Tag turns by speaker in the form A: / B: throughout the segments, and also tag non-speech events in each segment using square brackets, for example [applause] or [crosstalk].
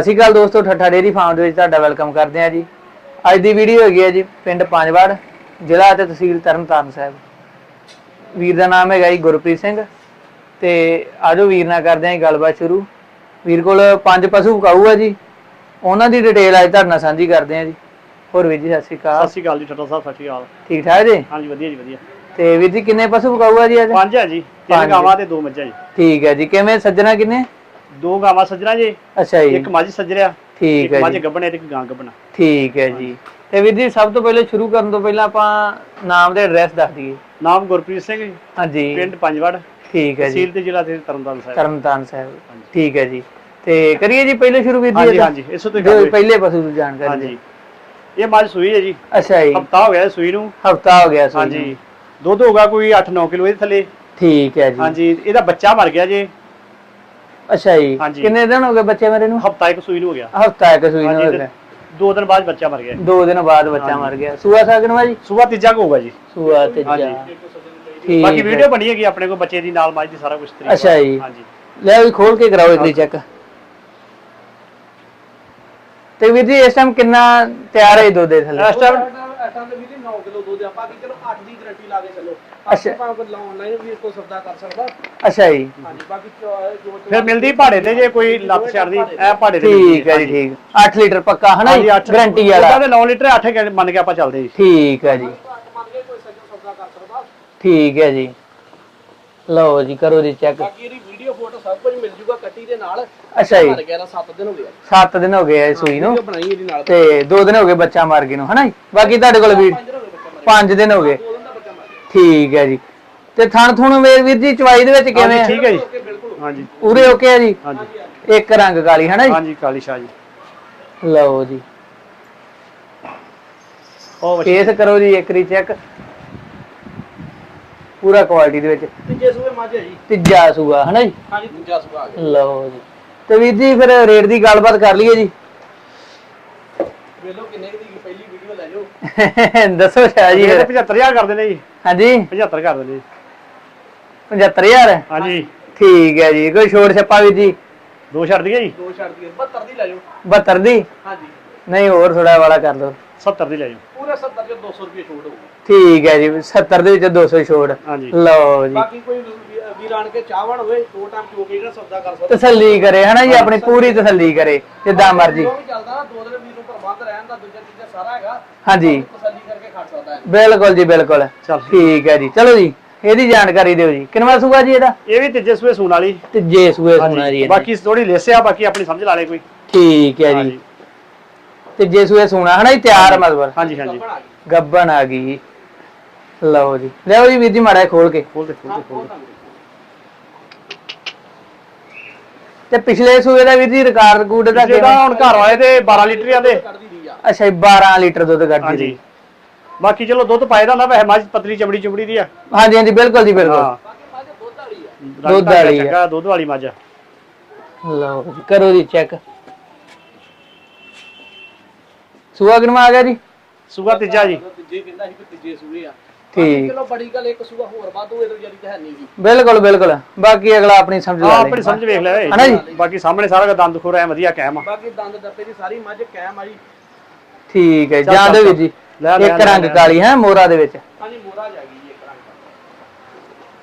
A: ਸਤਿ ਸ਼੍ਰੀ ਅਕਾਲ ਦੋਸਤੋ ਠੱਠਾ dairy farm ਦੇ ਵਿੱਚ ਤੁਹਾਡਾ ਵੈਲਕਮ ਕਰਦੇ ਹਾਂ ਜੀ। ਅੱਜ ਦੀ ਵੀਡੀਓ ਹੈਗੀ ਹੈ ਜੀ ਪਿੰਡ ਪੰਜਵਾੜ ਜ਼ਿਲ੍ਹਾ ਅਤੇ ਤਹਿਸੀਲ ਤਰਨਤਾਰਨ ਸਾਹਿਬ। ਵੀਰ ਦਾ ਨਾਮ ਹੈਗਾ ਜੀ ਗੁਰਪ੍ਰੀਤ ਸਿੰਘ ਤੇ ਆਜੋ ਵੀਰ ਨਾਲ ਕਰਦੇ ਜੀ ਗੱਲਬਾਤ ਸ਼ੁਰੂ। ਵੀਰ ਕੋਲ ਪੰਜ ਪਸ਼ੂ ਵਿਕਾਊ ਆ ਜੀ ਉਹਨਾਂ ਦੀ ਡਿਟੇਲ ਅੱਜ ਤੁਹਾਡੇ ਨਾਲ ਸਾਂਝੀ ਕਰਦੇ ਹਾਂ ਜੀ। ਹੋਰ ਵੀਰ ਜੀ ਸਤਿ ਸ਼੍ਰੀ ਅਕਾਲ।
B: ਸਤਿ ਸ਼੍ਰੀ ਅਕਾਲ ਜੀ ਠੱਟਾ ਸਾਹਿਬ ਸਤਿ ਸ਼੍ਰੀ ਅਕਾਲ।
A: ਠੀਕ ਠਾਕ ਜੀ?
B: ਹਾਂਜੀ ਵਧੀਆ ਜੀ ਵਧੀਆ।
A: ਤੇ ਵੀਰ ਜੀ ਕਿੰਨੇ ਪਸ਼ੂ ਵਿਕਾਊ ਆ ਜੀ ਅੱਜ?
B: ਪੰਜ ਹੈ ਜੀ। ਤਿੰਨ ਗਾਵਾਂ ਤੇ ਦੋ ਮੱਝਾਂ ਜੀ।
A: ਠੀਕ ਹੈ ਜੀ ਕਿਵੇਂ ਸੱਜਣਾ ਕਿੰਨੇ?
B: ਦੋ ਗਾਵਾਂ ਸੱਜਣਾ ਜੀ।
A: ਅੱਛਾ ਜੀ।
B: ਇੱਕ ਮੱਝ ਸੱਜਰਿਆ
A: ਠੀਕ
B: ਇੱਕ
A: ਹੈ
B: ਮੱਝ
A: ਜੀ।
B: ਗੱਭਣ ਤੇ ਇੱਕ ਗਾਂ ਗੱਭਣ।
A: ਠੀਕ ਹੈ ਜੀ। ਤੇ ਵੀਰ ਜੀ ਸਭ ਤੋਂ ਪਹਿਲੇ ਸ਼ੁਰੂ ਕਰਨ ਤੋਂ ਪਹਿਲਾਂ ਆਪਾਂ ਨਾਮ ਤੇ ਐਡਰੈਸ ਦੱਸ ਦਈਏ।
B: ਨਾਮ ਗੁਰਪ੍ਰੀਤ ਸਿੰਘ ਜੀ,
A: ਹਾਂਜੀ।
B: ਪਿੰਡ ਪੰਜਵੜ।
A: ਠੀਕ ਹੈ ਜੀ।
B: ਤਹਿਸੀਲ ਤੇ ਜ਼ਿਲ੍ਹਾ ਤੇ ਤਰਨਤਾਰਨ ਸਾਹਿਬ।
A: ਤਰਨਤਾਰਨ ਸਾਹਿਬ। ਠੀਕ ਹੈ ਜੀ। ਤੇ ਕਰੀਏ ਜੀ ਪਹਿਲੇ ਸ਼ੁਰੂ ਵੀਰ ਜੀ
B: ਹਾਂਜੀ ਇਸ ਤੋਂ
A: ਜੋ ਪਹਿਲੇ ਪਸ਼ੂ ਦੀ ਜਾਣਕਾਰੀ
B: ਹਾਂਜੀ।
A: ਦਿਓ।
B: ਇਹ ਮੱਝ ਸੂਈ ਹੈ ਜੀ।
A: ਅੱਛਾ ਜੀ।
B: ਹਫਤਾ ਹੋ ਗਿਆ ਸੂਈ ਨੂੰ।
A: ਹਫਤਾ ਹੋ ਗਿਆ ਸੂਈ
B: ਹਾਂਜੀ। ਦੁੱਧ ਹੋਗਾ ਕੋਈ 8-9 ਕਿਲੋ ਇਹਦੇ ਥੱਲੇ।
A: ਠੀਕ ਹੈ ਜੀ।
B: ਹਾਂਜੀ। ਇਹਦਾ ਬੱਚਾ ਮਰ ਗਿਆ ਜੀ।
A: ਅੱਛਾ ਜੀ।
B: ਹਾਂਜੀ।
A: ਕਿੰਨੇ ਦਿਨ ਹੋ ਗਏ ਬੱਚੇ ਮੇਰੇ ਨੂੰ?
B: ਹਫਤਾ ਇੱਕ ਸੂਈ ਨੂੰ ਹੋ ਗਿਆ।
A: ਹਫਤਾ ਇੱਕ ਸੂਈ ਨੂੰ
B: ਹਾਂਜੀ
A: ਹੋ
B: ਤੇ
A: ਗਿਆ।
B: ਦੋ ਦਿਨ ਬਾਅਦ ਬੱਚਾ ਮਰ ਗਿਆ
A: ਦੋ ਦਿਨ ਬਾਅਦ ਬੱਚਾ। ਮਰ ਗਿਆ। ਸੂਆ ਸਾਗਨ ਜੀ?
B: ਸੂਆ ਤੀਜਾ ਕੁ ਹੋਊਗਾ ਜੀ।
A: ਸੂਆ ਤੇ ਜਾ
B: ਹਾਂਜੀ।
A: ਠੀਕ
B: ਬਾਕੀ। ਵੀਡੀਓ ਬਣੀ ਹੈਗੀ ਆਪਣੇ ਕੋਲ ਬੱਚੇ ਦੀ ਨਾਲ ਮੱਝ ਦੀ ਸਾਰਾ ਕੁਝ
A: ਅੱਛਾ ਜੀ।
B: ਹਾਂਜੀ।
A: ਲੈ ਵੀ ਖੋਲ ਕੇ ਕਰਾਓ ਇੱਕ ਚੈੱਕ। ਤੇ ਵੀਰ ਜੀ ਇਸ ਟਾਈਮ ਕਿੰਨਾ ਤਿਆਰ ਹੈ ਦੁੱਧ ਦੇ ਥੱਲੇ?
B: ਇਸ ਟਾਈਮ
C: ਐਟਾਂ ਦੇ ਵੀਰੇ 9 ਕਿਲੋ ਦੁੱਧ ਆ ਬਾਕੀ ਚਲੋ 8 ਦੀ ਗਾਰੰਟੀ ਲਾ ਕੇ ਚੱਲੋ।
A: ਅੱਛਾ।
C: ਭਾਵੇਂ ਕੋਈ ਆਨਲਾਈਨ ਵੀ ਕੋਈ ਸੌਦਾ ਕਰ ਸਕਦਾ।
A: ਅੱਛਾ ਜੀ।
C: ਹਾਂਜੀ ਬਾਕੀ ਜੋ- ਜੋ
B: ਫਿਰ ਮਿਲਦੀ ਭਾੜੇ ਤੇ ਜੇ ਕੋਈ ਲੱਤ ਛੱਡਦੀ ਐ ਭਾੜੇ ਤੇ
A: ਠੀਕ ਹੈ ਜੀ ਠੀਕ। 8 ਲੀਟਰ ਪੱਕਾ ਹਨਾ ਜੀ? ਗਾਰੰਟੀ ਵਾਲਾ।
B: ਉਹਦਾ ਤੇ 9 ਲੀਟਰ 8 ਮੰਨ ਕੇ ਆਪਾਂ ਚੱਲਦੇ ਜੀ।
A: ਠੀਕ ਹੈ ਜੀ।
C: ਮੰਨ ਕੇ ਕੋਈ ਸੱਜਣ ਸੌਦਾ ਕਰ ਸਕਦਾ।
A: ਠੀਕ ਹੈ ਜੀ। ਲਓ ਜੀ ਕਰੋ ਜੀ ਚੈੱਕ
C: ਬਾਕੀ ਇਹਦੀ ਵੀਡੀਓ ਫੋਟੋ ਸਭ ਕੁਝ ਮਿਲ ਜੂਗਾ ਕੱਟੀ ਦੇ ਨਾਲ।
A: ਅੱਛਾ ਜੀ।
C: ਮਰ ਗਿਆ 7 ਦਿਨ ਹੋ ਗਏ
A: 7 ਦਿਨ ਹੋ ਗਏ ਆ ਸੂਈ ਨੂੰ।
C: ਵੀਡੀਓ ਬਣਾਈ ਇਹਦੀ ਨਾਲ।
A: ਤੇ 2 ਦਿਨ ਹੋ ਗਏ ਬੱਚਾ ਮਾਰ ਗਏ ਨੂੰ ਹਨਾ ਜੀ? ਬਾਕੀ ਤੁਹਾਡੇ ਕੋਲ ਵੀ
C: 5 ਦਿਨ ਹੋ ਗਏ ਬੱਚਾ ਮਰ
A: 5 ਦਿਨ ਹੋ ਗਏ। ਠੀਕ ਹੈ ਜੀ। ਤੇ ਥਣ ਥੁਣ ਵੀਰ ਵੀਰ ਜੀ ਚਵਾਈ ਦੇ ਵਿੱਚ ਕਿਵੇਂ
B: ਹਾਂਜੀ,
A: ਆ?
B: ਠੀਕ ਹੈ ਜੀ। ਹਾਂਜੀ।
A: ਪੂਰੇ ਓਕੇ ਆ ਜੀ?
B: ਹਾਂਜੀ।
A: ਇੱਕ ਰੰਗ ਕਾਲੀ ਹਨਾ ਜੀ?
B: ਹਾਂਜੀ ਕਾਲੀ ਸ਼ਾਹ ਜੀ।
A: ਲਓ ਜੀ।
B: ਉਹ ਬੱਚੀ
A: ਫੇਸ ਕਰੋ ਜੀ ਇੱਕ ਰੀ ਚੈੱਕ ਪੂਰਾ ਕੁਆਲਿਟੀ ਦੇ ਵਿੱਚ।
C: ਤੀਜੇ ਸੂਏ ਮੱਝ ਹੈ ਜੀ।
A: ਤੀਜਾ ਸੂਆ ਹਨਾ ਜੀ?
C: ਹਾਂਜੀ ਦੂਜਾ ਸੂਆ ਆ ਗਿਆ।
A: ਲਓ ਜੀ। ਤੇ ਵੀਰ ਜੀ ਫਿਰ ਰੇਟ ਦੀ ਗੱਲਬਾਤ ਕਰ ਲਈਏ ਜੀ।
C: ਵੇਲੋ ਕਿੰਨੇ ਦੀ ਪਹਿਲੀ ਵੀਡੀਓ ਲੈ ਜਾਓ [laughs]
A: ਦੱਸੋ ਸ਼ਾਹ ਜੀ
B: ਇਹ
A: ਫਿਰ।
B: ਤੇ 75000 ਕਰ ਦਿੰਦੇ ਜੀ।
A: ਹਾਂਜੀ?
B: 75 ਕਰ ਦਿੰਦੇ ਜੀ।
A: 75000
B: ਹਾਂਜੀ।
A: ਠੀਕ ਹੈ ਜੀ ਕੋਈ ਛੋੜ ਛੱਪਾ ਵੀਰ ਜੀ?
B: ਦੋ ਛੱਡ ਦਈਏ ਜੀ?
C: ਦੋ ਛੱਡ ਦਈਏ 72 ਦੀ ਲੈ ਜਾਓ।
A: 72 ਦੀ?
C: ਹਾਂਜੀ।
A: ਨਹੀਂ ਹੋਰ ਥੋੜਾ ਵਾਲਾ ਕਰ ਲਓ।
B: 70 ਦੀ ਲੈ ਜਾਓ।
C: ਪੂਰੇ 70 ਚ 200 ਰੁਪਏ ਛੋੜ ਹੋਊਗਾ।
A: ਠੀਕ ਹੈ ਜੀ 70 ਦੇ ਵਿੱਚ 200 ਛੋੜ
B: ਹਾਂਜੀ।
A: ਲਓ ਜੀ।
C: ਬਾਕੀ ਕੋਈ ਵੀ- ਵੀਰ ਆਣ ਕੇ ਚਾਹਵਣ ਹੋਵੇ ਦੋ ਟਾਈਮ ਚੋ ਕੇ ਜਿਹੜਾ ਸੌਦਾ ਕਰ ਸਕਦਾ।
A: ਤਸੱਲੀ ਕਰੇ ਹਨਾ ਜੀ ਆਪਣੀ ਪੂਰੀ ਤਸੱਲੀ ਕਰੇ ਜਿੱਦਾਂ ਮਰਜ਼ੀ।
C: ਜੋ ਵੀ ਚੱਲਦਾ ਨਾ ਦੋ ਦਿਨ ਵੀਰ ਨੂੰ ਪ੍ਰਬੰਧ ਰਹਿਣ ਦਾ ਦੂਜਾ ਤੀਜਾ ਸਾਰਾ ਹੈਗਾ
A: ਹਾਂਜੀ।
C: ਤਸੱਲੀ ਕਰਕੇ ਖੜ ਸਕਦਾ ਹੈ
A: ਬਿਲਕੁਲ ਜੀ ਬਿਲਕੁਲ।
B: ਚੱਲ।
A: ਠੀਕ ਹੈ ਜੀ। ਚਲੋ ਜੀ ਇਹਦੀ ਜਾਣਕਾਰੀ ਦਿਓ ਜੀ। ਕਿੰਨਵਾ ਸੂਆ ਜੀ ਇਹਦਾ?
B: ਇਹ ਵੀ ਤੀਜੇ ਸੂਏ ਸੂਣ ਵਾਲੀ।
A: ਤੀਜੇ ਸੂਏ ਸੁਣਾ ਜੀ।
B: ਬਾਕੀ ਥੋੜੀ ਲਿਸਿਆ ਬਾਕੀ ਆਪਣੀ ਸਮਝ ਲਾ ਲੇ ਕੋਈ।
A: ਠੀਕ ਹੈ ਜੀ। ਤੀਜੇ ਸੂਏ ਸੁਣਾ ਹਨਾ ਜੀ? ਤਿਆਰ ਆ ਮਤਲਬ।
B: ਹਾਂਜੀ ਹਾਂਜੀ।
C: ਗਈ
A: ਗੱਬਨ ਆ ਗਈ। ਲਓ ਜੀ। ਲਿਓ ਜੀ ਵੀਰ ਜੀ ਮਾੜਾ ਜਿਹਾ ਖੋਲ ਕੇ।
B: ਖੋਲ ਦੇ ਖੋਲ ਦੇ ਖੋਲ ਦੇ।
A: ਤੇ ਪਿਛਲੇ ਸੂਏ ਦਾ ਵੀਰ ਜੀ ਰਿਕਾਰਡ ਕੂਡ ਦਾ
B: ਜਿਹੜਾ ਹੁਣ ਘਰ ਆਏ ਤੇ 12 ਲੀਟਰ ਦੇ।
C: ਕੱਢਦੀ ਦੀ ਆ
A: ਅੱਛਾ ਜੀ 12 ਲੀਟਰ ਦੁੱਧ ਕੱਢਦੀ
B: ਹਾਂਜੀ।
A: ਜੀ
B: ਬਾਕੀ ਚਲੋ ਦੁੱਧ ਪਾਏ ਦਾ ਹੁੰਦਾ ਵੈਸੇ ਮੱਝ ਪਤਲੀ ਚਮੜੀ ਚਮੜੀ ਦੀ ਆ।
A: ਹਾਂਜੀ ਹਾਂਜੀ ਬਿਲਕੁਲ ਜੀ ਬਿਲਕੁਲ।
B: ਹਾਂ।
C: ਬਾਕੀ ਮੱਝ ਦੁੱਧ ਵਾਲੀ ਆ
B: ਰੰਗ
A: ਦੁੱਧ
B: ਢੰਗ
A: ਵਾਲੀ ਆ।
B: ਚੰਗਾ ਦੁੱਧ ਵਾਲੀ ਮੱਝ। ਆ।
A: ਲਓ ਜੀ ਕਰੋ ਜੀ ਚੈੱਕ। ਸੂਆ ਕਿਨਵਾ ਆ ਗਿਆ ਜੀ?
B: ਸੂਆ ਤੀਜਾ ਜੀ।
C: ਤੀਜੇ ਕਹਿੰਦਾ ਸੀ ਕਿ ਤੀਜੇ ਸੂਏ ਆ
A: ਠੀਕ।
C: ਚਲੋ ਬੜੀ ਗੱਲ ਇੱਕ ਸੂਆ ਹੋਰ ਵਾਧੂ ਇਹਦੇ ਵਿਚਾਰੀ ਤਾਂ ਹੈ ਨਹੀਂ ਜੀ
A: ਬਿਲਕੁਲ ਬਿਲਕੁਲ। ਬਾਕੀ ਅਗਲਾ ਆਪਣੀ ਸਮਝ
B: ਆ
A: ਲਾ
B: ਆਪਣੀ ਸਮਝ ਵੇਖ ਲੈ
A: ਹਨਾ ਜੀ?
B: ਬਾਕੀ ਸਾਹਮਣੇ ਸਾਰਾ ਦੰਦ ਖੋਰ ਐ ਵਧੀਆ ਕਾਇਮ ਆ।
C: ਬਾਕੀ ਦੰਦ ਦੱਪੇ ਦੀ ਸਾਰੀ ਮੱਝ ਕਾਇਮ ਆ ਜੀ।
A: ਠੀਕ ਹੈ
B: ਚੱਲ,
A: ਜਾਂ ਦੇ
B: ਚੱਲ,
A: ਵੀਰ ਜੀ
B: ਲੈ, ਲੈ,
A: ਇੱਕ
B: ਲੈ,
A: ਰੰਗ
B: ਲੈ।
A: ਕਾਲੀ ਹੈ ਮੋਰਾ ਦੇ ਵਿੱਚ।
C: ਹਾਂਜੀ ਮੋਰਾ ਜਾ ਗਈ ਜੀ ਇੱਕ ਰੰਗ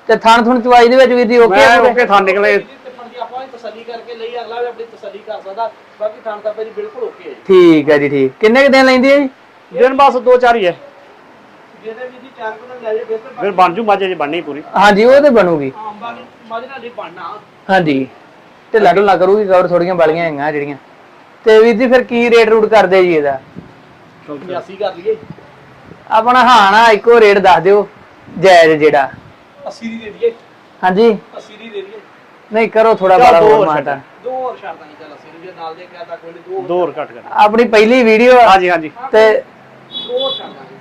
A: ਤੇ ਥਣ ਥਣ ਚਵਾਈ ਦੇ ਵਿੱਚ ਵੀਰ ਜੀ ਓਕੇ
B: ਮੈਂ ਓਕੇ ਥਾਂ ਨਿਕਲੇ।
C: ਤੇ ਪਰ ਆਪਾਂ ਵੀ ਤਸੱਲੀ ਕਰਕੇ ਲਈ ਅਗਲਾ ਵੀ ਆਪਣੀ ਤਸੱਲੀ ਕਰ ਸਕਦਾ। ਬਾਕੀ ਥਾਂ ਤਾਂ ਜੀ ਬਿਲਕੁਲ ਓਕੇ ਹੈ ਜੀ।
A: ਠੀਕ ਹੈ ਜੀ ਠੀਕ। ਕਿੰਨੇ ਕੁ ਦਿਨ ਲੈਂਦੀ ਹੈ ਜੀ?
B: ਦਿਨ ਬਸ ਦੋ ਚਾਰ ਹੀ ਐ
C: ਜਿਹਦੇ ਵੀ ਜੀ ਚਾਰ ਕੋਲ ਲੈ ਜੇ ਫਿਰ ਤਾਂ
B: ਫਿਰ ਬਣ ਜੂ ਮੱਝ ਜੇ ਬਣਨੀ ਪੂਰੀ।
A: ਹਾਂਜੀ ਉਹ ਤੇ ਬਣੂਗੀ।
C: ਹਾਂ ਬਾਕੀ ਮੱਝ ਨਾਲ ਨਹੀਂ ਬਣਨਾ।
A: ਹਾਂਜੀ। ਤੇ ਲੱਡੂ ਲਾ ਕਰੂਗੀ ਕਵਰ ਥੋੜੀਆਂ ਬਾਲੀਆਂ ਹੈਗੀਆਂ ਜਿਹੜੀਆਂ। ਤੇ ਵੀਰ ਜੀ ਫਿਰ ਕੀ ਰੇਟ ਰੂਟ ਕਰਦੇ ਜੀ ਇਹਦਾ?
C: 85 ਕਰ ਲਈਏ।
A: ਆਪਣਾ ਹਾਂ ਨਾ ਇੱਕੋ ਰੇਟ ਦੱਸ ਦਿਓ ਜਾਇਜ਼ ਜਿਹੜਾ।
C: 80 ਦੀ ਦੇ ਦਈਏ।
A: ਹਾਂਜੀ।
C: 80 ਦੀ ਦੇ ਦਈਏ।
A: ਨਹੀਂ ਕਰੋ ਥੋੜਾ
B: ਦੋ
A: ਹੋਰ ਮਾਟਾ
C: ਦੋ। ਹੋਰ ਛੱਡ ਦਾਂਗੇ ਚੱਲ 80 ਦੀ ਜੇ ਨਾਲ ਦੇ ਕਹਿਤਾ ਕੋਈ ਨੀ, ਦੋ
B: ਦੋ ਹੋਰ ਘੱਟ ਕਰ।
A: ਆਪਣੀ ਪਹਿਲੀ ਵੀਡੀਓ
B: ਹਾਂਜੀ ਹਾਂਜੀ।
A: ਤੇ
C: ਦੋ ਹੋਰ ਦਾਂਗੇ।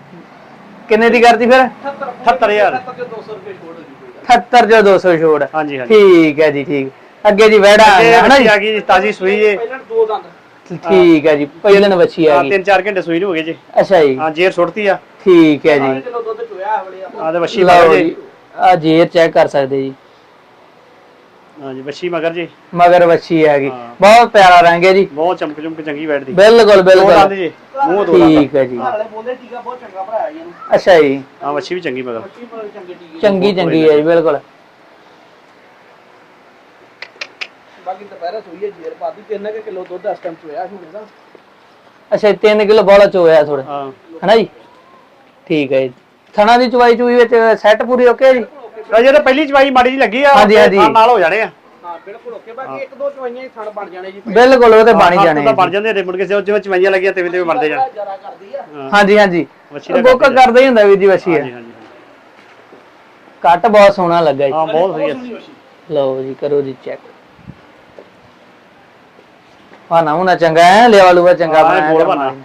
A: ਕਿੰਨੇ ਦੀ ਕਰਤੀ ਫਿਰ?
C: 78
B: 78000
C: 78 ਤੇ 200 ਰੁਪਏ ਛੋੜ ਹੋ ਜੀ ਕੋਈ ਗੱਲ
A: 78 ਜੋ 200 ਛੋੜ।
B: ਹਾਂਜੀ ਹਾਂਜੀ।
A: ਠੀਕ ਹੈ ਜੀ ਠੀਕ। ਅੱਗੇ ਜੀ ਵੈੜਾ ਜੀ?
B: ਆ ਗਈ ਜੀ ਤਾਜੀ ਸੂਈ ਏ।
C: ਪਹਿਲਾਂ ਦੋ ਦੰਦ।
A: ਠੀਕ ਹੈ ਜੀ ਪਹਿਲੇ ਦਿਨ ਬੱਚੀ ਆ
B: ਹਾਂ
A: ਗਈ।
B: ਤਿੰਨ ਚਾਰ ਘੰਟੇ ਸੂਈ ਨੂੰ ਹੋ ਗਏ ਜੀ।
A: ਅੱਛਾ ਜੀ।
B: ਹਾਂ ਜੇਰ ਸੁੱਟਤੀ ਆ।
A: ਠੀਕ ਹੈ ਜੀ।
C: ਕਿਲੋ ਦੁੱਧ ਚੋਇਆ ਹਵਲੇ ਆ
B: ਤੇ ਵੱਛੀ
A: ਲਓ
B: ਪਾ
A: ਜੀ। ਆ ਜੇਰ ਚੈੱਕ ਕਰ ਸਕਦੇ ਜੀ।
B: ਮਗਰ ਜੀ।
A: ਮਗਰ ਵੱਛੀ ਹੈਗੀ
B: ਹਾਂ।
A: ਬਹੁਤ ਪਿਆਰਾ ਰੰਗ ਹੈ ਜੀ।
B: ਬਹੁਤ ਚਮਕ ਚਮਕ ਚੰਗੀ ਬੈਠਦੀ
A: ਬਿਲਕੁਲ ਬਿਲਕੁਲ।
B: ਜੀ ਮੂੰਹ ਦੋ ਦੰਦ
A: ਠੀਕ ਹੈ ਜੀ।
C: ਘਰ ਵਾਲੇ ਬੋਲਦੇ ਟੀਕਾ ਬਹੁਤ ਚੰਗਾ ਭਰਾਇਆ ਜੀ ਇਹਨੂੰ।
A: ਅੱਛਾ ਜੀ।
B: ਹਾਂ ਬੱਛੀ ਵੀ ਚੰਗੀ ਮਗਰ।
C: ਚੰਗੀ
A: ਚੰਗੀ ਹੈ ਜੀ ਬਿਲਕੁਲ
C: ਬਾਕੀ ਦੁਪਹਿਰੇ ਸੋਈ ਹੈ ਜੀਰ ਪਾਦੀ 3 ਕਿਲੋ ਦੁੱਧ ਇਸ ਟਾਈਮ ਚੋਇਆ ਸੀ ਮੇਰੇ ਦਾ
A: ਅੱਛਾ 3 ਕਿਲੋ ਬੋਲਾ ਚੋਇਆ ਥੋੜਾ
B: ਹਾਂ।
A: ਹਨਾ ਜੀ? ਠੀਕ ਹੈ ਜੀ। ਥਣਾ ਦੀ ਚਵਾਈ ਚੂਈ ਵਿੱਚ ਸੈੱਟ ਪੂਰੀ ਓਕੇ ਜੀ?
B: ਅਜੇ ਤਾਂ ਪਹਿਲੀ ਚਵਾਈ ਮਾੜੀ ਜੀ ਲੱਗੀ ਆ
A: ਹਾਂਜੀ,
B: ਤੇ
A: ਹਾਂਜੀ।
B: ਨਾਲ ਨਾਲ ਹੋ ਜਾਣੇ ਆ।
C: ਹਾਂ ਬਿਲਕੁਲ ਓਕੇ ਬਾਕੀ ਇੱਕ ਦੋ ਚਵਾਈਆਂ ਹੀ ਥਣ ਬਣ ਜਾਣੇ ਜੀ।
A: ਬਿਲਕੁਲ ਉਹ ਤੇ ਬਣ ਹੀ ਜਾਣੇ
B: ਤਾਂ ਬਣ ਜਾਂਦੇ ਨੇ ਮੁੜ ਕੇ ਜਿਵੇਂ ਚਵਾਈਆਂ ਲੱਗੀਆਂ ਤਿਵੇਂ ਤਿਵੇਂ ਬਣਦੇ ਜਾਣ।
C: ਜਰਾ ਕਰਦੀ ਆ।
B: ਹਾਂ।
A: ਹਾਂਜੀ ਹਾਂਜੀ।
B: ਵੱਛੀ ਦਾ
A: ਗੋਕਾ ਕਰਦਾ ਹੀ ਹੁੰਦਾ ਵੀਰ ਜੀ ਵੱਛੀ
B: ਹਾਂਜੀ
A: ਹੈ
B: ਹਾਂਜੀ।
A: ਕੱਟ ਬਹੁਤ ਸੋਹਣਾ ਲੱਗਾ ਜੀ।
B: ਹਾਂ ਬਹੁਤ
C: ਵਸ਼ੀ
A: ਲਓ ਜੀ ਕਰੋ ਜੀ ਚੈੱਕ ਵਾਨਾ ਹੁਣਾ ਚੰਗਾ ਹੈ ਲਿਆ ਲੂਆ ਚੰਗਾ
B: ਹਾਂ,
A: ਬਣਾਇਆ। ਵਾਲੀ ਨੇ।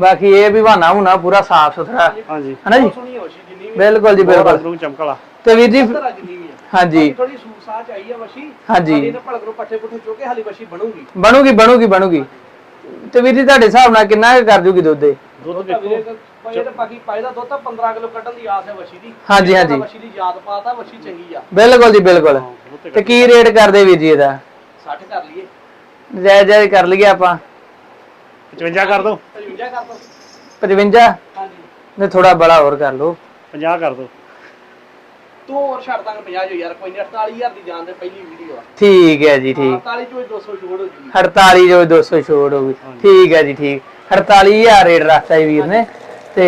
A: ਬਾਕੀ ਇਹ ਵੀ ਬਹਾਨਾ ਹੁਣਾ ਪੂਰਾ ਸਾਫ਼ ਸੁਥਰਾ।
B: ਹਾਂਜੀ।
A: ਹਨਾ ਜੀ?
C: ਬਹੁਤ ਸੋਹਣੀ ਵਸ਼ੀ ਜਿੰਨੀ ਵੀ
A: ਬਿਲਕੁਲ ਜੀ ਬਿਲਕੁਲ।
B: ਚਮਕਲਾ।
A: ਤੇ ਵੀਰ ਜੀ
C: ਤਰ੍ਹਾਂ ਜਿੰਨੀ ਵੀ ਆ।
A: ਹਾਂਜੀ।
C: ਥੋੜੀ ਸੂਖ ਸਾਹ ਚਾਹੀਏ ਵਸ਼ੀ।
A: ਹਾਂਜੀ।
C: ਹਾਲੀ ਨਾ ਭਲਕ ਨੂੰ ਪੱਠੇ ਪੁੱਠੇ ਚੁੱਕੇ ਹਾਲੀ ਵਸ਼ੀ ਬਣੂਗੀ।
A: ਬਣੂਗੀ ਬਣੂਗੀ ਬਣੂਗੀ। ਤੇ ਵੀਰ ਜੀ ਤੁਹਾਡੇ ਹਿਸਾਬ ਨਾਲ ਕਿੰਨਾ ਕੁ ਕਰ ਜੂਗੀ ਦੁੱਧ ਇਹ?
C: ਵੀਰੇ ਇਹ ਤਾਂ ਬਾਕੀ ਪਾਇਦਾ ਦੁੱਧ ਤਾਂ 15 ਕਿਲੋ ਕੱਢਣ ਦੀ ਆਸ ਹੈ ਵਸ਼ੀ ਦੀ।
A: ਹਾਂਜੀ, ਹਾਂਜੀ।
C: ਵਸ਼ੀ ਦੀ ਯਾਦ ਪਾਤਾ ਵਸ਼ੀ ਚੰਗੀ ਆ।
A: ਬਿਲਕੁਲ ਜੀ ਬਿਲਕੁਲ।
B: ਹਾਂ, ਤੇ
A: ਕੀ ਰੇਟ ਕਰਦੇ ਵੀਰ ਜੀ ਇਹਦਾ?
C: 60 ਕਰ ਲਈਏ।
A: ਕਰ ਲਈਏ ਆਪਾਂ।
B: 55 ਕਰ ਦੋ।
C: 55 ਕਰ ਦੋ।
A: 55
C: ਹਾਂਜੀ।
A: ਨੇ ਥੋੜਾ ਬੜਾ ਹੋਰ ਕਰ ਲਓ।
B: 50 ਕਰ ਦੋ।
C: ਤੂੰ ਹੋਰ ਛੱਡ ਦਾਂਗੇ 50 ਜੋ ਯਾਰ ਕੋਈ ਨਹੀਂ 48000 ਦੀ ਜਾਨ ਦੇ ਪਹਿਲੀ ਵੀਡੀਓ ਆ।
A: ਠੀਕ ਹੈ ਜੀ ਠੀਕ।
C: 48 ਚੋਂ ਹੀ 200 ਛੋੜ ਹੋ ਜੂਗੀ।
A: 48 ਜੋ 200 ਛੋੜ ਹੋਊਗੀ ਠੀਕ ਹੈ ਜੀ ਠੀਕ। 48000 ਰੇਟ ਰੱਖਤਾ ਜੀ ਵੀਰ ਨੇ। ਤੇ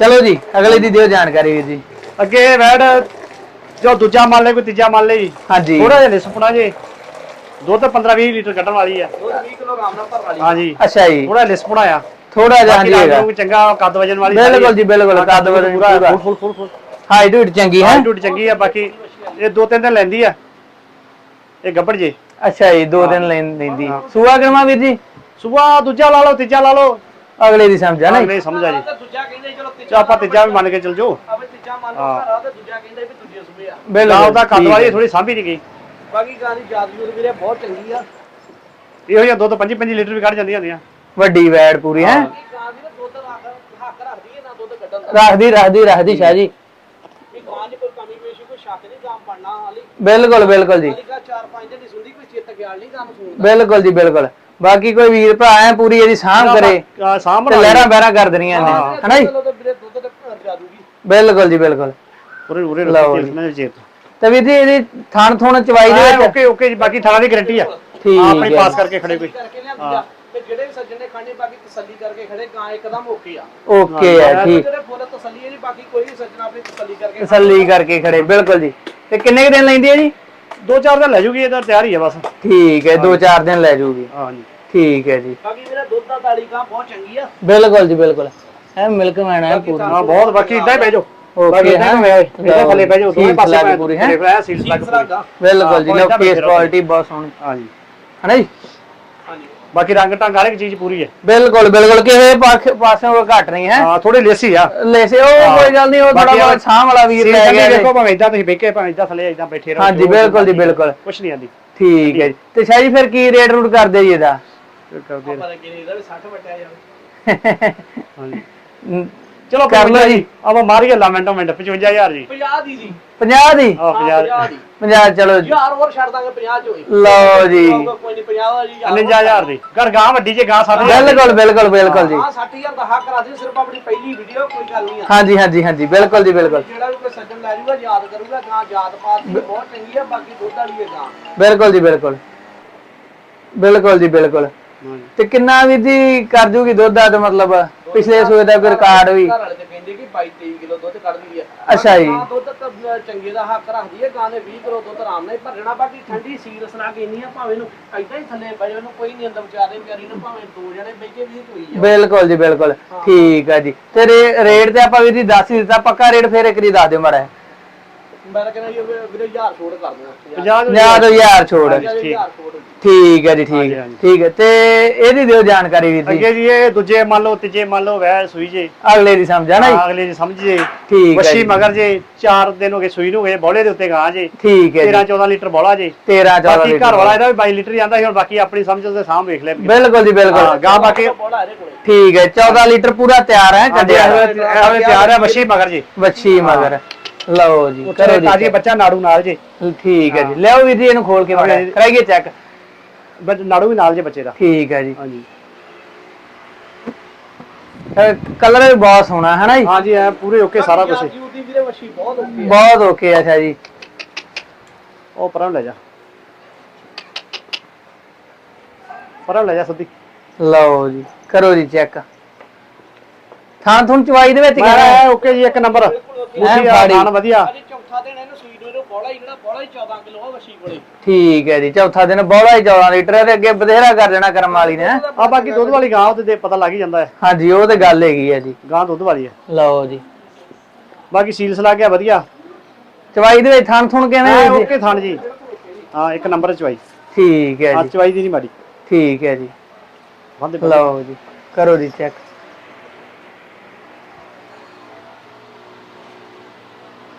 A: ਚਲੋ ਜੀ ਅਗਲੇ ਦੀ ਦਿਓ ਜਾਣਕਾਰੀ ਵੀਰ ਜੀ।
B: ਅੱਗੇ ਵੈੜ ਜੋ ਦੂਜਾ ਮੰਨ ਲੈ ਕੋਈ ਤੀਜਾ ਮੰਨ ਲੈ ਜੀ।
A: ਹਾਂਜੀ।
B: ਥੋੜਾ ਜਿਹਾ ਲਿਸਪਣਾ ਜੇ। ਦੁੱਧ 15 20 ਲੀਟਰ ਕੱਢਣ ਵਾਲੀ ਆ।
C: ਦੁੱਧ 20 ਕਿਲੋ ਆਰਾਮ ਨਾਲ ਭਰ ਵਾਲੀ।
B: ਹਾਂਜੀ।
A: ਅੱਛਾ ਜੀ।
B: ਥੋੜਾ ਲਿਸਪਣਾ ਆ
A: ਥੋੜਾ ਜਿਹਾ
B: ਬਾਕੀ
A: ਹਾਂਜੀ ਹੈਗਾ।
B: ਚੰਗਾ ਕੱਦ ਵਜਨ ਵਾਲੀ
A: ਬਿਲਕੁਲ ਜੀ ਬਿਲਕੁਲ ਕੱਦ ਵਜਨ
B: ਪੂਰਾ ਫੁੱਲ ਫੁੱਲ ਫੁੱਲ
A: ਹਾਈਟ ਹੂਟ ਚੰਗੀ ਹੈ।
B: ਹਾਈਟ ਹੂਟ ਚੰਗੀ ਆ ਬਾਕੀ ਇਹ ਦੋ ਤਿੰਨ ਦਿਨ ਲੈਂਦੀ ਆ। ਇਹ ਗੱਬੜ ਜੇ।
A: ਅੱਛਾ ਜੀ ਦੋ ਦਿਨ ਲੈਂ- ਲੈਂਦੀ। ਸੂਆ ਕਿਨਵਾ ਵੀਰ ਜੀ?
B: ਸੁਬਾ ਦੂਜਾ ਲਾ ਲਓ ਤੀਜਾ ਲਾ ਲਓ।
A: ਅਗਲੇ ਦੀ ਸਮਝਾ ਨਹੀਂ?
B: ਨਹੀਂ ਸਮਝ ਆ ਜੀ।
C: ਤੇ ਦੂਜਾ ਕਹਿੰਦੇ ਚਲੋ
B: ਚਾ ਆਪਾਂ ਤੀਜਾ ਵੀ ਮੰਨ ਕੇ ਚੱਲ ਜਾਓ।
C: ਅਬੇ ਤੀਜਾ ਮੰਨ ਲਓ ਘਰ ਆ ਤੇ ਦੂਜਾ ਕਹਿੰਦੇ ਵੀ ਦੂਜੇ ਸੂਬੇ ਆ।
A: ਬਿਲਕੁਲ
B: ਦਾ ਕੱਦ ਵਾਲੀ। ਥੋੜੀ ਸਾਂਭੀ ਨਹੀਂ ਗਈ।
C: ਬਾਕੀ ਗਾਂ ਦੀ ਜਾਦੂ ਵੀਰੇ ਬਹੁਤ ਚੰਗੀ ਆ।
B: ਇਹੋ ਜਿਹਾ ਦੁੱਧ 5 5 ਲੀਟਰ ਵੀ ਕੱਢ ਜਾਂਦੀਆਂ ਹੁੰਦੀਆਂ।
A: ਵੱਡੀ ਵੈੜ ਪੂਰੀ ਹੈ?
C: ਰੱਖਦੀ ਹੈ ਨਾ ਦੁੱਧ ਕੱਢਣ ਦਾ।
A: ਰੱਖਦੀ ਰੱਖਦੀ ਰੱਖਦੀ ਸ਼ਾਹ ਜੀ।
C: ਵੀ ਗਾਂ 'ਚ ਕੋਈ ਕਮੀ ਪੇਸ਼ੀ ਕੋਈ ਸ਼ੱਕ ਨਹੀਂ ਗਾਂ ਬਣਨਾ ਹਾਲੀ।
A: ਬਿਲਕੁਲ ਬਿਲਕੁਲ ਜੀ।
C: ਹਾਲੀ ਗਾਂ 4-5 ਦਿਨ ਦੀ ਸੁਣਦੀ ਕੋਈ ਚਿੱਤ ਗਿਆਲ ਨਹੀਂ ਗਾਂ ਨੂੰ ਸੁਣਦਾ
A: ਬਿਲਕੁਲ ਜੀ ਬਿਲਕੁਲ। ਬਾਕੀ ਕੋਈ ਵੀਰ ਭਰਾ ਹੈ ਪੂਰੀ ਇਹਦੀ ਸਾਂਭ ਕਰੇ
B: ਆ
A: ਤੇ ਲਹਿਰਾਂ ਬਹਿਰਾਂ ਕਰ ਦੇਣੀਆਂ ਨੇ
B: ਹਾਂ।
A: ਹਨਾ ਜੀ?
C: ਚਲੋ ਤੇ ਵੀਰੇ ਦੁੱਧ ਤੇ ਭਰ ਜਾਦੂਗੀ
A: ਬਿਲਕੁਲ ਜੀ ਬਿਲਕੁਲ।
B: ਪੂਰੇ ਪੂਰੇ
A: ਲਓ
B: ਰੱਖੀ
A: ਜੀ।
B: ਇਹਨਾਂ ਦੇ ਚੇਤ।
A: ਤੇ ਵੀਰ ਜੀ ਇਹਦੀ ਥਣ ਥੁਣ ਚਵਾਈ ਦੇ ਵਿੱਚ?
B: ਓਕੇ ਓਕੇ ਜੀ ਬਾਕੀ ਥਾਣਾ ਦੀ ਗਾਰੰਟੀ ਆ।
A: ਠੀਕ
B: ਆਪਣੀ ਪਾਸ ਕਰਕੇ ਖੜੇ ਕੋਈ।
C: ਕਰਕੇ ਲਿਆਂਦੀ ਆ ਤੇ ਜਿਹੜੇ ਵੀ ਸੱਜਣ ਨੇ ਖਾਣੇ ਬਾਕੀ ਤਸੱਲੀ ਕਰਕੇ ਖੜੇ ਗਾਂ ਇੱਕਦਮ ਓਕੇ ਆ।
A: ਓਕੇ ਹੈ ਠੀਕ।
C: ਜਿਹੜੇ ਫੁੱਲ ਤਸੱਲੀ ਹੈ ਜੀ ਬਾਕੀ ਕੋਈ ਵੀ ਸੱਜਣ ਆਪਣੀ ਤਸੱਲੀ ਕਰਕੇ
A: ਤਸੱਲੀ ਕਰਕੇ ਖੜੇ ਬਿਲਕੁਲ ਜੀ। ਤੇ ਕਿੰਨੇ ਕੁ ਦਿਨ ਲੈਂਦੀ ਹੈ ਜੀ?
B: ਦੋ ਚਾਰ ਦਿਨ ਲੈ ਜੂਗੀ ਇਹਦਾ ਤਿਆਰ ਹੀ ਆ ਬਸ।
A: ਠੀਕ ਹੈ 2-4 ਦਿਨ ਲੈ ਜਾਊਗੀ
B: ਹਾਂਜੀ
A: ਠੀਕ ਹੈ ਜੀ।
C: ਬਾਕੀ ਵੀਰੇ ਦੁੱਧ ਦਾ ਤਾਲੀ ਗਾਂ ਬਹੁਤ ਚੰਗੀ ਆ।
A: ਬਿਲਕੁਲ ਜੀ ਬਿਲਕੁਲ। ਹੈ ਮਿਲਕ ਮੈਨ ਹੈ ਪੂਰੀ।
B: ਹਾਂ ਬਹੁਤ ਬਾਕੀ ਇਦਾਂ ਹੀ ਬਹਿ ਜਾਓ।
A: ਓਕੇ
B: ਬਾਕੀ ਇਦਾਂ ਹੀ ਇਹਦੇ ਥੱਲੇ ਬਹਿ ਜਾਓ ਦੋਵੇਂ ਪਾਸੇ
A: ਪੂਰੀ ਹੈ?
C: ਠੀਕ
B: ਲੱਗ
A: ਬਿਲਕੁਲ ਜੀ
B: ਹਾਂ,
A: ਲੋ
B: ਏਦਾਂ
A: ਫੇਸ
B: ਬੈਠੇ ਰਹੋ।
A: ਕੁਆਲਿਟੀ ਬਹੁਤ ਸੋਹਣੀ।
B: ਹਾਂਜੀ।
A: ਹਨਾ ਜੀ?
B: ਬਾਕੀ ਰੰਗ ਢੰਗ ਹਰ ਇੱਕ ਚੀਜ਼ ਪੂਰੀ ਹੈ।
A: ਬਿਲਕੁਲ ਬਿਲਕੁਲ। ਕਿਸੇ ਪਾਸਿਓਂ ਘੱਟ ਨਹੀਂ ਹੈ?
B: ਹਾਂ ਥੋੜੀ ਲੇਸੀ ਆ।
A: ਲੈਸੇ ਉਹ ਕੋਈ ਗੱਲ ਨਹੀਂ ਉਹ ਥੋੜਾ
B: ਬਾਕੀ
A: ਬਹੁਤ ਸਾਹ ਵਾਲਾ ਵੀਰ ਲੈ ਗਿਆ ਜੀ।
B: ਦੇਖੋ ਭਾਵੇਂ ਇਦਾਂ ਤੁਸੀਂ ਬੈਠੇ ਭਾਵੇਂ ਇਦਾਂ ਥੱਲੇ ਇਦਾਂ ਬੈਠੇ ਰਹੋ।
A: ਹਾਂਜੀ ਬਿਲਕੁਲ ਜੀ ਬਿਲਕੁਲ।
B: ਕੁਛ ਨਹੀਂ ਆਂਦੀ।
A: ਠੀਕ ਹੈ ਜੀ। ਤੇ ਸ਼ਾਹ ਜੀ ਫਿਰ ਕੀ ਰੇਟ ਰੂਟ ਕਰਦੇ ਜੀ ਇਹਦਾ?
B: ਕਰਦੇ
C: ਆਪਾਂ ਕਿ ਇਹਦਾ ਵੀ 60 ਵਟਿਆ ਜਾਵੇ।
B: ਹਾਂਜੀ।
A: ਹਮ,
B: ਚਲੋ
A: ਕਰ ਲਓ ਜੀ।
B: ਆਪਾਂ ਮਾਰੀਏ ਲਾ ਮਿੰਟੋ ਮਿੰਟ 55000 ਜੀ।
C: 50 ਦੀ ਜੀ।
A: 50 ਦੀ?
B: ਹਾਂ 50
C: 50 ਦੀ।
A: 50 ਚਲੋ ਜੀ।
C: ਯਾਰ ਹੋਰ ਛੱਡ ਦਾਂਗੇ 50 ਚ ਹੋਈ।
A: ਲਓ ਜੀ।
C: ਕੋਈ ਨਹੀਂ 50 ਦਾ ਜੀ ਯਾਰ
B: 59000 ਦੀ। ਘਰ ਗਾਂ ਵੱਡੀ ਜੇ ਗਾਂ ਸਾਡੇ
A: ਬਿਲਕੁਲ ਬਿਲਕੁਲ ਬਿਲਕੁਲ ਜੀ।
C: ਹਾਂ 60000 ਦਾ ਹੱਕ ਰਾਜੀ ਸਿਰਫ ਆਪਣੀ ਪਹਿਲੀ ਵੀਡੀਓ ਕੋਈ ਗੱਲ ਨਹੀਂ ਆ।
A: ਹਾਂਜੀ ਹਾਂਜੀ ਹਾਂਜੀ ਬਿਲਕੁਲ ਜੀ ਬਿਲਕੁਲ।
C: ਜਿਹੜਾ ਵੀ ਕੋਈ ਸੱਜਣ ਲੈ ਜੂਗਾ ਯਾਦ ਕਰੂਗਾ ਗਾਂ ਯਾਦ ਪਾਤ ਦੀ ਬਹੁਤ ਚੰਗੀ ਆ ਬਾਕੀ ਦੁੱਧ ਵਾਲੀ ਹੈ ਗਾਂ
A: ਬਿਲਕੁਲ ਜੀ ਬਿਲਕੁਲ। ਬਿਲਕੁਲ ਜੀ ਬਿਲਕੁਲ। ਤੇ ਕਿੰਨਾ ਵੀ ਜੀ ਕਰ ਜੂਗੀ ਦੁੱਧ ਦਾ ਤੇ ਮਤਲਬ ਪਿਛਲੇ ਸੂਏ ਦਾ ਕੋਈ ਰਿਕਾਰਡ ਵੀ।
C: ਘਰ ਵਾਲੇ ਤੇ ਕਹਿੰਦੇ ਕਿ 22 23 ਕਿਲੋ ਦੁੱਧ ਕੱਢਦੀ ਆ
A: ਅੱਛਾ ਜੀ।
C: ਗਾਂ ਦੁੱਧ ਤਾਂ ਚੰਗੇ ਦਾ ਹੱਕ ਰੱਖਦੀ ਹੈ ਗਾਂ ਨੇ 20 ਕਿਲੋ ਦੁੱਧ ਆਰਾਮ ਨਾਲ ਹੀ ਭਰ ਜਾਣਾ ਬਾਕੀ ਠੰਡੀ ਸੀਲ ਸਨਾ ਕੇ ਇੰਨੀ ਆ ਭਾਵੇਂ ਨੂੰ ਐਦਾਂ ਹੀ ਥੱਲੇ ਬਜੇ ਨੂੰ ਕੋਈ ਨਹੀਂ ਅੰਦਰ ਵਿਚਾਰੇ ਵਿਚਾਰੀ ਨੂੰ ਭਾਵੇਂ ਦੋ ਜਣੇ ਬਹਿ ਕੇ ਵੀ ਹੋਈ ਆ।
A: ਬਿਲਕੁਲ ਜੀ ਬਿਲਕੁਲ। ਠੀਕ ਹੈ ਜੀ। ਤੇ ਰੇਟ ਤੇ ਆਪਾਂ ਵੀ ਜੀ ਦੱਸ ਹੀ ਦਿੱਤਾ ਪੱਕਾ ਰੇਟ ਫੇਰ ਇੱਕ ਵਾਰੀ ਦੱਸ ਦਿਓ ਮਾੜਾ
C: ਮੈਂ ਤਾਂ ਕਹਿੰਦਾ ਜੀ ਵੀਰੇ 1000 ਛੋੜ ਕਰ ਦੇਣਾ।
B: 50 ਦੇ
A: ਪੰਜਾਹ ਤੋਂ ਹਜ਼ਾਰ ਛੋੜ
B: ਹਾਂਜੀ।
C: 1000 ਛੋੜ
A: ਠੀਕ। ਹੈ ਜੀ ਠੀਕ।
B: ਹਾਂਜੀ,
A: ਹੈ
B: ਹਾਂਜੀ।
A: ਠੀਕ ਹੈ ਤੇ ਇਹਦੀ ਦਿਓ ਜਾਣਕਾਰੀ ਵੀਰ ਜੀ।
B: ਅੱਗੇ ਜੀ ਇਹ ਦੂਜੇ ਮੰਨ ਲਓ ਤੀਜੇ ਮੰਨ ਲਓ ਵੈ ਸੂਈ ਜੇ।
A: ਅਗਲੇ ਦੀ ਸਮਝਾ ਨਾ ਜੀ।
B: ਅਗਲੇ ਜੀ ਸਮਝੇ
A: ਠੀਕ ਹੈ
B: ਵੱਛੀ
A: ਜੀ।
B: ਮਗਰ ਜੇ 4 ਦਿਨ ਹੋ ਗਏ ਸੂਈ ਨੂੰ ਗਏ ਬੋਲੇ ਦੇ ਉੱਤੇ ਗਾਂ ਜੇ।
A: ਠੀਕ ਹੈ
B: 13
A: ਜੀ
B: 14 ਲੀਟਰ ਬੋਲਾ ਜੇ।
A: 13 14
B: ਬਾਕੀ ਘਰ ਵਾਲਾ ਇਹਦਾ ਵੀ 22 ਲੀਟਰ ਜਾਂਦਾ ਸੀ ਹੁਣ ਬਾਕੀ ਆਪਣੀ ਸਮਝ ਦੇ ਸਾਹਮ ਵੇਖ ਲਿਆ
A: ਬਿਲਕੁਲ ਜੀ ਬਿਲਕੁਲ।
B: ਗਾਂ ਬਾਕੀ
C: ਬੋਲਾ ਇਹਦੇ ਕੋਲੇ।
A: ਠੀਕ ਹੈ 14 ਲੀਟਰ ਪੂਰਾ ਤਿਆਰ ਹੈ
B: ਕੱਢਿਆ ਹੋਇਆ। ਤਿਆਰ ਹੈ ਵੱਛੀ ਮਗਰ ਜੇ।
A: ਵੱਛੀ ਮਗਰ। ਲਓ ਜੀ ਕਰੋ ਜੀ
B: ਤਾਜੀ ਬੱਚਾ ਨਾੜੂ ਨਾਲ ਜੇ।
A: ਠੀਕ ਹੈ ਜੀ ਲਿਆਓ ਵੀਰ ਜੀ ਇਹਨੂੰ ਖੋਲ ਕੇ ਮਾੜਾ। ਕਰਾਈਏ ਚੈੱਕ
B: ਬੱਚ- ਨਾੜੂ ਵੀ ਨਾਲ ਜੇ ਬੱਚੇ ਦਾ।
A: ਠੀਕ ਹੈ ਜੀ।
B: ਹਾਂਜੀ।
A: ਕਲਰ ਵੀ ਬਹੁਤ ਸੋਹਣਾ ਹੈ ਨਾ ਜੀ?
B: ਹਾਂਜੀ ਐ ਪੂਰੇ ਓਕੇ ਸਾਰਾ ਕੁਝ
C: ਬਹੁਤ
A: ਓਕੇ ਅੱਛਾ ਜੀ।
B: ਉਹ ਪਰਾਂ ਲੈ ਜਾ। ਪਰਾਂ ਲੈ ਜਾ ਸਿੱਧੀ।
A: ਲਓ ਜੀ ਕਰੋ ਜੀ ਚੈੱਕ ਥਾਂ ਥੁਣ ਚਵਾਈ ਦੇ ਵਿੱਚ ਕਿਹੜਾ
B: ਓਕੇ ਜੀ ਇੱਕ ਨੰਬਰ ਮੁੱਠੀ ਆ
A: ਫਾੜੀ।
B: ਖਾਣ ਵਧੀਆ?
C: ਅਜੇ ਚੌਥਾ ਦਿਨ ਇਹਨੂੰ ਸੂਈ ਨੂੰ ਇਹਨੂੰ ਬੋਲਾ ਹੀ ਜਿਹੜਾ ਬੋਲਾ ਹੀ 14 ਕਿਲੋ ਆ ਵਸ਼ੀ ਕੋਲੇ।
A: ਠੀਕ ਹੈ ਜੀ ਚੌਥਾ ਦਿਨ ਬੋਲਾ ਹੀ 14 ਲੀਟਰ ਹੈ ਤੇ ਅੱਗੇ ਬਥੇਰਾ ਕਰ ਦੇਣਾ ਕਰਮ ਵਾਲੀ ਨੇ ਹੈਂ।
B: ਆ ਬਾਕੀ ਦੁੱਧ ਵਾਲੀ ਗਾਂ ਉਹਦੇ ਤੇ ਪਤਾ ਲੱਗ ਹੀ ਜਾਂਦਾ ਹੈ।
A: ਹਾਂਜੀ ਉਹ ਤੇ ਗੱਲ ਹੈਗੀ ਹੈ ਜੀ।
B: ਗਾਂ ਦੁੱਧ ਵਾਲੀ ਹੈ।
A: ਲਓ ਜੀ।
B: ਬਾਕੀ ਸੀਲਸ ਲੱਗ ਗਿਆ ਵਧੀਆ।
A: ਚਵਾਈ ਦੇ ਵਿੱਚ ਥਾਂ ਥੁਣ ਕਿਵੇਂ
B: ਐ
A: ਹੈ ਜੀ?
B: ਓਕੇ ਥਣ ਜੀ। ਹਾਂ ਇੱਕ ਨੰਬਰ ਚਵਾਈ।
A: ਠੀਕ ਹੈ
B: ਹਾਂ
A: ਜੀ।
B: ਚਵਾਈ ਦੀ ਨਹੀਂ ਮਾਰੀ
A: ਠੀਕ ਹੈ ਜੀ।
B: ਬੰਦੇ
A: ਲਓ ਜੀ ਕਰੋ ਜੀ ਚੈੱਕ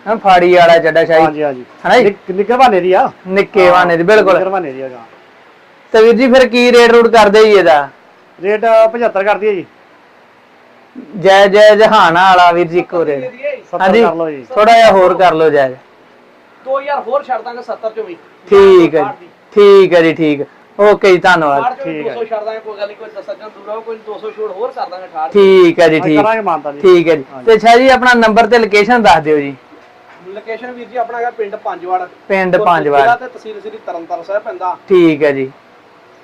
A: ਹਾਂ ਫਾੜੀ ਵਾਲਾ ਚੱਡਾ ਸ਼ਾਹੀ।
B: ਹਾਂਜੀ ਹਾਂਜੀ।
A: ਹਨਾ ਜੀ?
B: ਨਿੱਕ- ਬਾਨੇ ਦੀ ਆ।
A: ਨਿੱਕੇ ਵਾਨੇ ਦੀ ਬਿਲਕੁਲ।
B: ਨਿੱਕਰ ਬਾਨੇ ਦੀ ਆ ਗਾਂ
A: ਤੇ ਵੀਰ ਜੀ ਫਿਰ ਕੀ ਰੇਟ ਰੂਟ ਕਰਦੇ ਜੀ ਇਹਦਾ?
B: ਰੇਟ 75 ਕਰਦੀ ਹੈ ਜੀ।
A: ਜੈ ਜੈ ਜਹਾਨਾ ਵਾਲਾ ਵੀਰ ਜੀ ਇੱਕੋ ਰੇਟ।
B: 70
A: ਹਾਂਜੀ
B: ਕਰ ਲਓ ਜੀ।
A: ਥੋੜਾ ਜਿਹਾ ਹੋਰ ਕਰ ਲਓ ਜੈ।
C: 2000 ਹੋਰ ਛੱਡ ਦਾਂਗੇ 70 ਚੋਂ ਵੀ।
A: ਠੀਕ ਹੈ ਜੀ। ਠੀਕ ਹੈ ਜੀ ਠੀਕ। ਓਕੇ ਜੀ ਧੰਨਵਾਦ।
C: ਚੋਂ
B: ਠੀਕ ਹੈ।
C: 200 ਛੱਡ ਦਾਂਗੇ ਕੋਈ ਗੱਲ ਨਹੀਂ ਕੋਈ ਸੱਜਣ ਦੂਰਾ ਕੋਈ 200 ਛੋੜ ਹੋਰ ਕਰ ਦਾਂਗੇ ਠਾੜ
A: ਠੀਕ ਹੈ ਜੀ ਠੀਕ।
B: ਕਰਾਂਗੇ ਮਾਨਤਾ ਜੀ।
A: ਠੀਕ ਹੈ ਜੀ। ਤੇ ਸ਼ਾਹ ਜੀ ਆਪਣਾ ਨੰਬਰ ਤੇ ਲੋਕੇਸ਼ਨ ਦੱਸ ਦਿਓ ਜੀ।
C: ਲੋਕੇਸ਼ਨ ਵੀਰ ਜੀ ਆਪਣਾ ਹੈਗਾ ਪਿੰਡ ਪੰਜਵਾੜ।
A: ਪਿੰਡ ਪੰਜਵਾੜ।
C: ਜ਼ਿਲ੍ਹਾ ਤੇ ਤਹਿਸੀਲ ਸ੍ਰੀ ਤਰਨਤਾਰਨ ਸਾਹਿਬ ਪੈਂਦਾ।
A: ਠੀਕ ਹੈ ਜੀ।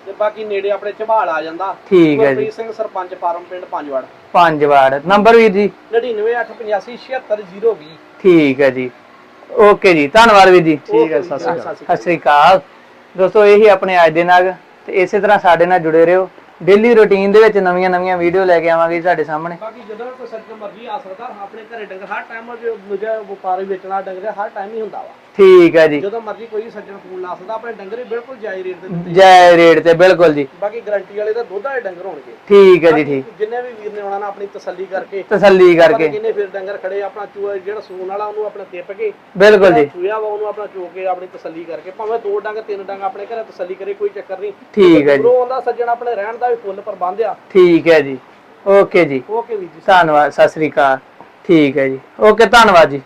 C: ਤੇ ਬਾਕੀ ਨੇੜੇ ਆਪਣੇ ਝਬਾਲ ਆ ਜਾਂਦਾ।
A: ਠੀਕ ਹੈ ਜੀ।
C: ਗੁਰਪ੍ਰੀਤ ਸਿੰਘ ਸਰਪੰਚ ਫਾਰਮ ਪਿੰਡ ਪੰਜਵਾੜ।
A: ਪੰਜਵਾੜ। ਨੰਬਰ ਵੀਰ ਜੀ?
C: 9985876020
A: ਠੀਕ ਹੈ ਜੀ। ਓਕੇ ਜੀ। ਧੰਨਵਾਦ ਵੀਰ ਜੀ।
B: ਠੀਕ ਹੈ,
A: ਸਤਿ ਸ਼੍ਰੀ ਅਕਾਲ। ਦੋਸਤੋ ਇਹੀ ਆਪਣੇ ਅੱਜ ਦੇ ਨਗ। ਤੇ ਇਸੇ ਤਰ੍ਹਾਂ ਸਾਡੇ ਨਾਲ ਜੁੜੇ ਰਹੋ। ਡੇਲੀ ਰੁਟੀਨ ਦੇ ਵਿੱਚ ਨਵੀਆਂ ਨਵੀਆਂ ਵੀਡੀਓ ਲੈ ਕੇ ਆਵਾਂਗੇ ਤੁਹਾਡੇ ਸਾਹਮਣੇ।
C: ਬਾਕੀ ਜਦੋਂ ਕੋਈ ਸੱਜਣ ਮਰਜ਼ੀ ਆ ਸਕਦਾ ਆਪਣੇ ਘਰੇ ਡੰਗਰ ਹਰ ਟਾਈਮ ਜੋ ਮੁਝੇ ਵਪਾਰੀ ਵੇਚਣਾ ਡੰਗਰ ਹਰ ਟਾਈਮ ਹੀ ਹੁੰਦਾ ਵਾ।
A: ਠੀਕ ਹੈ ਜੀ।
C: ਜਦੋਂ ਮਰਜ਼ੀ ਕੋਈ ਸੱਜਣ ਫੋਨ ਲਾ ਸਕਦਾ ਆਪਣੇ ਡੰਗਰ ਹੀ ਬਿਲਕੁਲ ਜਾਇਜ਼ ਰੇਟ ਤੇ ਦਿੱਤੇ
A: ਜੈ ਰੇਟ ਤੇ ਬਿਲਕੁਲ ਜੀ।
C: ਬਾਕੀ ਗਾਰੰਟੀ ਵਾਲੇ ਤਾਂ ਦੁੱਧ ਵਾਲੇ ਡੰਗਰ ਹੋਣਗੇ।
A: ਠੀਕ ਹੈ ਜੀ ਠੀਕ।
C: ਜਿੰਨੇ ਵੀ ਵੀਰ ਨੇ ਆਉਣਾ ਨਾ ਆਪਣੀ ਤਸੱਲੀ ਕਰਕੇ।
A: ਤਸੱਲੀ ਕਰਕੇ।
C: ਕਿੰਨੇ ਫਿਰ ਡੰਗਰ ਖੜੇ ਆਪਣਾ ਚੂਹਾ ਜਿਹੜਾ ਸੂਣ ਵਾਲਾ ਉਹਨੂੰ ਆਪਣਾ ਤਿੱਪ ਕੇ
A: ਬਿਲਕੁਲ ਜੀ।
C: ਚੂਹਾ ਵਾ ਉਹਨੂੰ ਆਪਣਾ ਚੋ ਕੇ ਆਪਣੀ ਤਸੱਲੀ ਕਰਕੇ ਭਾਵੇਂ ਦੋ ਡੰਗ ਤਿੰਨ ਡੰਗ ਆਪਣੇ ਘਰੇ ਤਸੱਲੀ ਕਰੇ ਕੋਈ ਚੱਕਰ ਨਹੀਂ
A: ਠੀਕ ਹੈ ਜੀ।
C: ਦੂਰੋਂ ਆਉਂਦਾ ਸੱਜਣ ਆਪਣੇ ਰਹਿਣ ਦਾ ਵੀ ਫੁੱਲ ਪ੍ਰਬੰਧ ਆ।
A: ਠੀਕ ਹੈ ਜੀ। ਓਕੇ ਜੀ।
C: ਓਕੇ ਵੀਰ ਜੀ
A: ਧੰਨਵਾਦ ਸਤਿ ਸ੍ਰੀ ਅਕਾਲ। ਠੀਕ ਹੈ ਜੀ। ਓਕੇ ਧੰਨਵਾਦ ਜੀ।